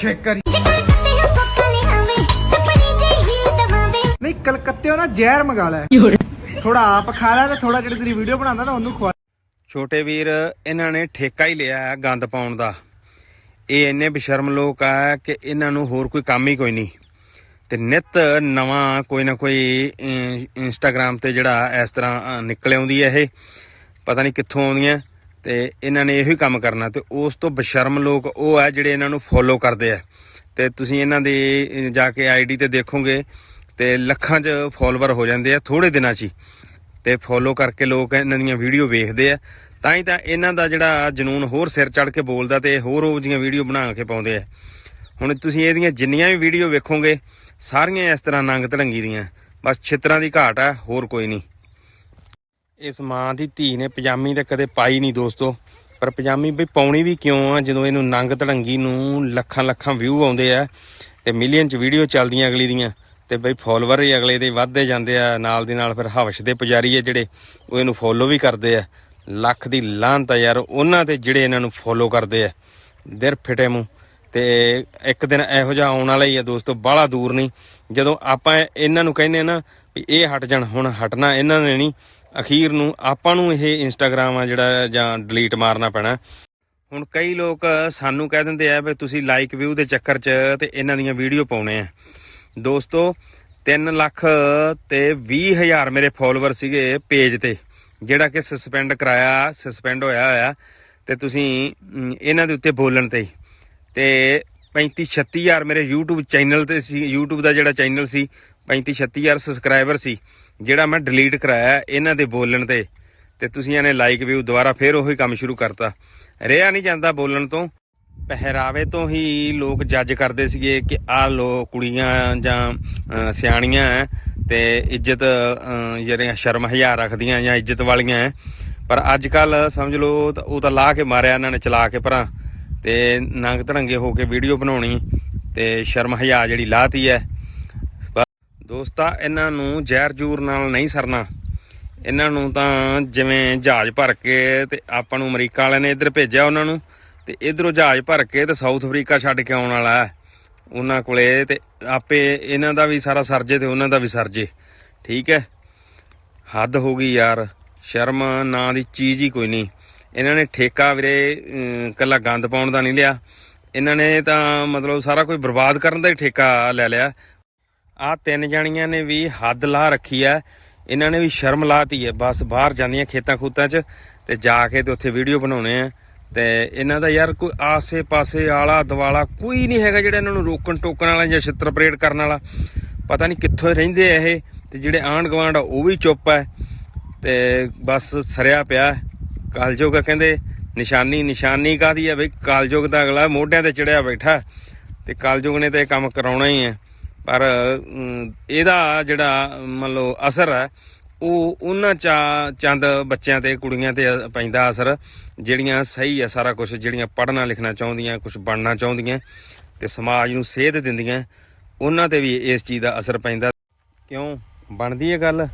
Check ਕਰੀ। ਨਹੀਂ ਕਲਕੱਤੇੋਂ ਨਾ ਜ਼ਹਿਰ ਮੰਗਾ ਲੈ। ਥੋੜਾ ਆਪ ਖਾ ਲੈ ਤੇ ਥੋੜਾ ਜਿਹੜੀ ਤੇਰੀ ਵੀਡੀਓ ਬਣਾਉਂਦਾ ਨਾ ਉਹਨੂੰ ਖਵਾ। ਛੋਟੇ ਵੀਰ ਇਹਨਾਂ ਨੇ ਠੇਕਾ ਹੀ ਲਿਆ ਹੈ ਗੰਦ ਪਾਉਣ ਦਾ। ਇਹ ਇੰਨੇ ਬਸ਼ਰਮ ਲੋਕ ਆ ਕਿ ਇਹਨਾਂ ਨੂੰ ਹੋਰ ਕੋਈ ਕੰਮ ਹੀ ਕੋਈ ਨਹੀਂ। ਤੇ ਨਿਤ ਨਵਾਂ ਕੋਈ ਨਾ ਕੋਈ ਇੰਸਟਾਗ੍ਰam ਤੇ ਜਿਹੜਾ ਇਸ ਤਰ੍ਹਾਂ ਨਿਕਲ ਆਉਂਦੀ ਹੈ ਇਹ। ਪਤਾ ਨਹੀਂ ਕਿੱਥੋਂ ਆਉਂਦੀਆਂ। ਤੇ ਇਹਨਾਂ ਨੇ ਇਹੋ ਹੀ ਕੰਮ ਕਰਨਾ ਤੇ ਉਸ ਤੋਂ ਬਸ਼ਰਮ ਲੋਕ ਉਹ ਆ ਜਿਹੜੇ ਇਹਨਾਂ ਨੂੰ ਫੋਲੋ ਕਰਦੇ ਆ। ਤੇ ਤੁਸੀਂ ਇਹਨਾਂ ਦੀ ਜਾ ਕੇ ਆਈਡੀ ਤੇ ਦੇਖੋਗੇ ਤੇ ਲੱਖਾਂ 'ਚ ਫੋਲੋਵਰ ਹੋ ਜਾਂਦੇ ਆ ਥੋੜੇ ਦਿਨਾਂ 'ਚ ਹੀ। ਤੇ ਫੋਲੋ ਕਰਕੇ ਲੋਕ ਇਹਨਾਂ ਦੀਆਂ ਵੀਡੀਓ ਵੇਖਦੇ ਆ। ਤਾਂ ਹੀ ਤਾਂ ਇਹਨਾਂ ਦਾ ਜਿਹੜਾ ਜਨੂਨ ਹੋਰ ਸਿਰ ਚੜ ਕੇ ਬੋਲਦਾ ਤੇ ਹੋਰ ਉਹ ਜੀਆਂ ਵੀਡੀਓ ਬਣਾ ਕੇ ਪਾਉਂਦੇ ਆ। ਹੁਣ ਤੁਸੀਂ ਇਹਦੀਆਂ ਜਿੰਨੀਆਂ ਵੀ ਵੀਡੀਓ ਵੇਖੋਗੇ, ਸਾਰੀਆਂ ਇਸ ਤਰ੍ਹਾਂ ਨੰਗ ਧੜੰਗੀ ਦੀਆਂ। ਬਸ ਛਿੱਤਰਾਂ ਦੀ ਘਾਟ ਆ, ਹੋਰ ਕੋਈ ਨਹੀਂ। ਇਸ ਮਾਂ ਦੀ ਧੀ ਨੇ ਪਜਾਮੀ ਤਾਂ ਕਦੇ ਪਾਈ ਨਹੀਂ ਦੋਸਤੋ, ਪਰ ਪਜਾਮੀ ਬਈ ਪਾਉਣੀ ਵੀ ਕਿਉਂ ਆ, ਜਦੋਂ ਇਹਨੂੰ ਨੰਗ ਤੜੰਗੀ ਨੂੰ ਲੱਖਾਂ ਲੱਖਾਂ ਵਿਊ ਆਉਂਦੇ ਆ ਤੇ ਮਿਲੀਅਨ ਚ ਵੀਡੀਓ ਚੱਲਦੀਆਂ ਅਗਲੀ ਦੀਆਂ ਤੇ ਬਈ ਫੋਲੋਵਰ ਹੀ ਅਗਲੇ ਦੇ ਵੱਧਦੇ ਜਾਂਦੇ ਆ, ਨਾਲ ਦੀ ਨਾਲ ਫਿਰ ਹਵਸ਼ ਦੇ ਪੁਜਾਰੀ ਆ ਜਿਹੜੇ, ਉਹ ਇਹਨੂੰ ਫੋਲੋ ਵੀ ਕਰਦੇ ਆ। ਲੱਖ ਦੀ ਲਾਹਨਤ ਆ ਯਾਰ, ਉਹਨਾਂ ਤੇ ਜਿਹੜੇ ਇਹਨਾਂ ਨੂੰ ਫੋਲੋ ਕਰਦੇ ਆ। ਦਿਰ ਫਿਟੇ ਮੂੰਹ। ਤੇ ਇੱਕ ਦਿਨ ਇਹੋ ਜਿਹਾ ਆਉਣ ਵਾਲਾ ਹੀ ਆ ਦੋਸਤੋ, ਬਾਹਲਾ ਦੂਰ ਨਹੀਂ। ਜਦੋਂ ਆਪਾਂ ਇਹਨਾਂ ਨੂੰ ਕਹਿੰਦੇ ਆ ਨਾ ਵੀ ਇਹ ਹਟ ਜਾਣ, ਹੁਣ ਹਟਣਾ ਇਹਨਾਂ ਨੇ ਨਹੀਂ। ਅਖੀਰ ਨੂੰ ਆਪਾਂ ਨੂੰ ਇਹ ਇੰਸਟਾਗ੍ਰam ਆ ਜਿਹੜਾ, ਜਾਂ ਡਿਲੀਟ ਮਾਰਨਾ ਪੈਣਾ। ਹੁਣ ਕਈ ਲੋਕ ਸਾਨੂੰ ਕਹਿ ਦਿੰਦੇ ਆ ਵੀ ਤੁਸੀਂ ਲਾਈਕ ਵਿਊ ਦੇ ਚੱਕਰ 'ਚ ਤੇ ਇਹਨਾਂ ਦੀਆਂ ਵੀਡੀਓ ਪਾਉਣੇ ਆ। ਦੋਸਤੋ 3 ਲੱਖ ਤੇ 20 ਹਜ਼ਾਰ ਮੇਰੇ ਫਾਲੋਅਰ ਸੀਗੇ ਪੇਜ ਤੇ, ਜਿਹੜਾ ਕਿ ਸਸਪੈਂਡ ਕਰਾਇਆ ਸਸਪੈਂਡ ਹੋਇਆ ਹੋਇਆ। ਤੇ ਤੁਸੀਂ ਇਹਨਾਂ ਦੇ ਉੱਤੇ ਬੋਲਣ ਤੇ। ਹੀ। ਤੇ 35 36 ਹਜ਼ਾਰ ਮੇਰੇ YouTube ਚੈਨਲ ਤੇ ਸੀ, YouTube ਦਾ ਜਿਹੜਾ ਚੈਨਲ ਸੀ 35 36 ਹਜ਼ਾਰ ਸਬਸਕ੍ਰਾਈਬਰ ਸੀ, ਜਿਹੜਾ ਮੈਂ ਡਿਲੀਟ ਕਰਾਇਆ ਇਹਨਾਂ ਦੇ ਬੋਲਣ ਤੇ। ਤੇ ਤੁਸੀਂ ਇਹਨੇ ਲਾਈਕ ਵਿਊ ਦੁਬਾਰਾ ਫੇਰ ਉਹੀ ਕੰਮ ਸ਼ੁਰੂ ਕਰਤਾ। ਰਿਹਾ ਨਹੀਂ ਜਾਂਦਾ ਬੋਲਣ ਤੋਂ। ਪਹਿਰਾਵੇ ਤੋਂ ਹੀ ਲੋਕ ਜੱਜ ਕਰਦੇ ਸੀਗੇ ਕਿ ਆਹ ਲੋ ਕੁੜੀਆਂ ਜਾਂ ਸਿਆਣੀਆਂ ਐ ਤੇ ਇੱਜ਼ਤ ਜਿਹੜੀਆਂ ਸ਼ਰਮ ਹਜ਼ਾਰ ਰੱਖਦੀਆਂ ਜਾਂ ਇੱਜ਼ਤ ਵਾਲੀਆਂ ਐ। ਪਰ ਅੱਜ ਕੱਲ ਸਮਝ ਲਓ ਉਹ ਤਾਂ ਲਾ ਕੇ ਮਾਰਿਆ ਇਹਨਾਂ ਨੇ, ਚਲਾ ਕੇ ਭਰਾ। ਤੇ ਨੰਗ ਧੜੰਗੇ ਹੋ ਕੇ ਵੀਡੀਓ ਬਣਾਉਣੀ ਤੇ ਸ਼ਰਮ ਹਯਾ ਜਿਹੜੀ ਲਾਤੀ ਹੈ ਦੋਸਤਾ ਇਹਨਾਂ ਨੂੰ ਜ਼ਹਿਰ ਜੂਰ ਨਾਲ ਨਹੀਂ ਸਰਨਾ। ਇਹਨਾਂ ਨੂੰ ਤਾਂ ਜਿਵੇਂ ਜਹਾਜ਼ ਭਰ ਕੇ ਤੇ ਆਪਾਂ ਨੂੰ ਅਮਰੀਕਾ ਵਾਲਿਆਂ ਨੇ ਇੱਧਰ ਭੇਜਿਆ ਉਹਨਾਂ ਨੂੰ ਤੇ ਇਧਰੋਂ ਜਹਾਜ਼ ਭਰ ਕੇ ਤੇ ਸਾਊਥ ਅਫਰੀਕਾ ਛੱਡ ਕੇ ਆਉਣ ਵਾਲਾ ਹੈ ਉਹਨਾਂ ਕੋਲੇ ਤੇ ਆਪੇ ਇਹਨਾਂ ਦਾ ਵੀ ਸਾਰਾ ਸਰਜੇ ਤੇ ਉਹਨਾਂ ਦਾ ਵੀ ਸਰਜੇ। ਠੀਕ ਹੈ? ਹੱਦ ਹੋ ਗਈ ਯਾਰ। ਸ਼ਰਮ ਨਾਂ ਦੀ ਚੀਜ਼ ਹੀ ਕੋਈ ਨਹੀਂ। ਇਹਨਾਂ ਨੇ ਠੇਕਾ ਵੀਰੇ ਅਮ, ਕੱਲਾ ਗੰਦ ਪਾਉਣ ਦਾ ਨਹੀਂ ਲਿਆ। ਇਹਨਾਂ ਨੇ ਤਾਂ ਮਤਲਬ ਸਾਰਾ ਕੁਝ ਬਰਬਾਦ ਕਰਨ ਦਾ ਹੀ ਠੇਕਾ ਲੈ ਲਿਆ। ਆ ਤਿੰਨ ਜਾਣੀਆਂ ਨੇ ਵੀ ਹੱਦ ਲਾ ਰੱਖੀ ਐ ਇਹਨਾਂ ਨੇ ਵੀ ਸ਼ਰਮ ਲਾਤੀ ਹੈ ਬਸ ਬਾਹਰ ਜਾਂਦੀਆਂ ਖੇਤਾਂ ਖੂਤਾਂ 'ਚ ਤੇ ਜਾ ਕੇ ਤੇ ਉੱਥੇ ਵੀਡੀਓ ਬਣਾਉਣੇ ਆ। ਤੇ ਇਹਨਾਂ ਦਾ ਯਾਰ ਕੋਈ ਆਸੇ-ਪਾਸੇ ਆਲਾ ਦਵਾਲਾ ਕੋਈ ਨਹੀਂ ਹੈਗਾ ਜਿਹੜਾ ਇਹਨਾਂ ਨੂੰ ਰੋਕਣ ਟੋਕਣ ਵਾਲਾ ਜਾਂ ਛਿੱਤਰ ਪਰੇਡ ਕਰਨ ਵਾਲਾ। ਪਤਾ ਨਹੀਂ ਕਿੱਥੋਂ ਰਹਿੰਦੇ ਆ ਇਹ ਤੇ ਜਿਹੜੇ ਆਂਢ ਗੁਆਂਢ ਆ, ਉਹ ਵੀ ਚੁੱਪ ਐ ਤੇ ਬਸ ਸਰਿਆ ਪਿਆ। ਕਲਯੁਗ ਆ ਕਹਿੰਦੇ, ਨਿਸ਼ਾਨੀ ਨਿਸ਼ਾਨੀ ਕਾਦੀ ਆ ਬਈ? ਕਲਯੁਗ ਦਾ ਅਗਲਾ ਮੋਢਿਆਂ ਤੇ ਚੜਿਆ ਬੈਠਾ। ਤੇ ਕਲਯੁਗ ਨੇ ਤਾਂ ਇਹ ਕੰਮ ਕਰਾਉਣਾ ਹੀ ਹੈ ਪਰ ਇਹਦਾ ਜਿਹੜਾ, ਮੰਨ ਲਓ, ਅਸਰ ਹੈ, ਉਹ ਉਹਨਾਂ ਚਾ, ਚੰਦ ਬੱਚਿਆਂ ਤੇ, ਕੁੜੀਆਂ ਤੇ ਪੈਂਦਾ ਅਸਰ, ਜਿਹੜੀਆਂ ਸਹੀ ਆ ਸਾਰਾ ਕੁਝ ਜਿਹੜੀਆਂ ਪੜ੍ਹਨਾ ਲਿਖਣਾ ਚਾਹੁੰਦੀਆਂ ਕੁਝ ਬਣਨਾ ਚਾਹੁੰਦੀਆਂ ਤੇ ਸਮਾਜ ਨੂੰ ਸੇਧ ਦਿੰਦੀਆਂ, ਉਹਨਾਂ ਤੇ ਵੀ ਇਸ ਚੀਜ਼ ਦਾ ਅਸਰ ਪੈਂਦਾ। ਕਿਉਂ? ਬਣਦੀ ਹੈ ਗੱਲ?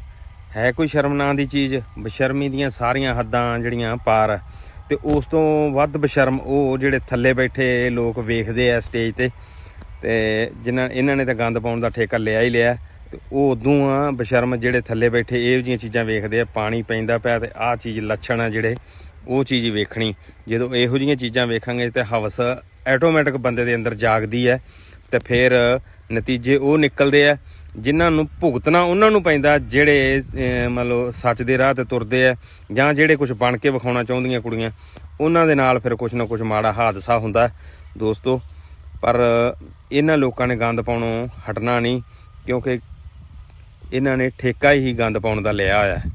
ਹੈ ਕੋਈ ਸ਼ਰਮ ਨਾਂ ਦੀ ਚੀਜ਼? ਬਸ਼ਰਮੀ ਦੀਆਂ ਸਾਰੀਆਂ ਹੱਦਾਂ ਜਿਹੜੀਆਂ ਪਾਰ ਆ। ਤੇ ਉਸ ਤੋਂ ਵੱਧ ਬਸ਼ਰਮ ਉਹ ਜਿਹੜੇ ਥੱਲੇ ਬੈਠੇ ਲੋਕ ਵੇਖਦੇ ਆ ਸਟੇਜ ਤੇ ਤੇ ਜਿਨ੍ਹਾਂ ਇਹਨਾਂ ਨੇ ਤਾਂ ਗੰਦ ਪਾਉਣ ਦਾ ਠੇਕਾ ਲਿਆ ਹੀ ਲਿਆ। ਤੇ ਉਹ ਉਦੋਂ ਆ ਬਸ਼ਰਮ ਜਿਹੜੇ ਥੱਲੇ ਬੈਠੇ, ਇਹੋ ਜਿਹੀਆਂ ਚੀਜ਼ਾਂ ਵੇਖਦੇ ਆ, ਪਾਣੀ ਪੈਂਦਾ ਪਿਆ ਤੇ ਆਹ ਚੀਜ਼ ਲੱਛਣ ਆ ਜਿਹੜੇ, ਉਹ ਚੀਜ਼ ਵੇਖਣੀ। ਜਦੋਂ ਇਹੋ ਜਿਹੀਆਂ ਚੀਜ਼ਾਂ ਵੇਖਾਂਗੇ ਤੇ ਹਵਸ ਆਟੋਮੈਟਿਕ ਬੰਦੇ ਦੇ ਅੰਦਰ ਜਾਗਦੀ ਹੈ ਤੇ ਫਿਰ ਨਤੀਜੇ ਉਹ ਨਿਕਲਦੇ ਆ, ਜਿਨ੍ਹਾਂ ਨੂੰ ਭੁਗਤਣਾ ਉਹਨਾਂ ਨੂੰ ਪੈਂਦਾ, ਜਿਹੜੇ ਮਤਲਬ ਸੱਚ ਦੇ ਰਾਹ ਤੇ ਤੁਰਦੇ ਆ ਜਾਂ ਜਿਹੜੇ ਕੁਝ ਬਣ ਕੇ ਵਿਖਾਉਣਾ ਚਾਹੁੰਦੀਆਂ ਕੁੜੀਆਂ, ਉਹਨਾਂ ਦੇ ਨਾਲ ਫਿਰ ਕੁਝ ਨਾ ਕੁਝ ਮਾੜਾ ਹਾਦਸਾ ਹੁੰਦਾ। ਦੋਸਤੋ ਪਰ ਇਹਨਾਂ ਲੋਕਾਂ ਨੇ ਗੰਦ ਪਾਉਣੋਂ ਹਟਣਾ ਨਹੀਂ, ਕਿਉਂਕਿ ਇਹਨਾਂ ਨੇ ਠੇਕਾ ਹੀ ਗੰਦ ਪਾਉਣ ਦਾ ਲਿਆ ਹੋਇਆ ਹੈ।